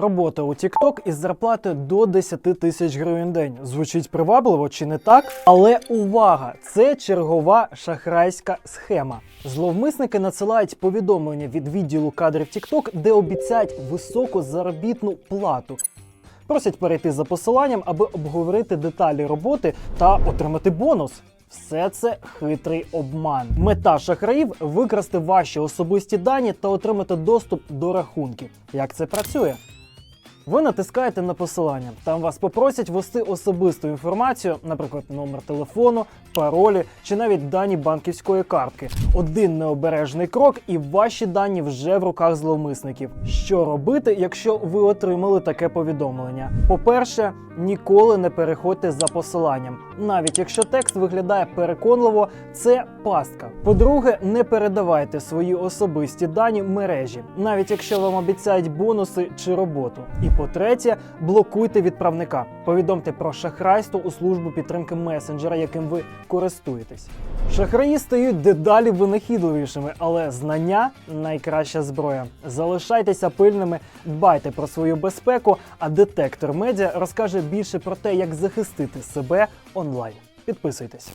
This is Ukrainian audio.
Робота у TikTok із зарплатою до 10 тисяч гривень день. Звучить привабливо чи не так? Але увага! Це чергова шахрайська схема. Зловмисники надсилають повідомлення від відділу кадрів TikTok, де обіцяють високу заробітну плату. Просять перейти за посиланням, аби обговорити деталі роботи та отримати бонус. Все це хитрий обман. Мета шахраїв викрасти ваші особисті дані та отримати доступ до рахунків. Як це працює? Ви натискаєте на посилання. Там вас попросять ввести особисту інформацію, наприклад, номер телефону, паролі чи навіть дані банківської картки. Один необережний крок, і ваші дані вже в руках зловмисників. Що робити, якщо ви отримали таке повідомлення? По-перше, ніколи не переходьте за посиланням, навіть якщо текст виглядає переконливо, це пастка. По-друге, не передавайте свої особисті дані мережі, навіть якщо вам обіцяють бонуси чи роботу. І по-третє, блокуйте відправника. Повідомте про шахрайство у службу підтримки месенджера, яким ви користуєтесь. Шахраї стають дедалі винахідливішими, але знання найкраща зброя. Залишайтеся пильними, дбайте про свою безпеку, а детектор медіа розкаже більше про те, як захистити себе онлайн. Підписуйтесь.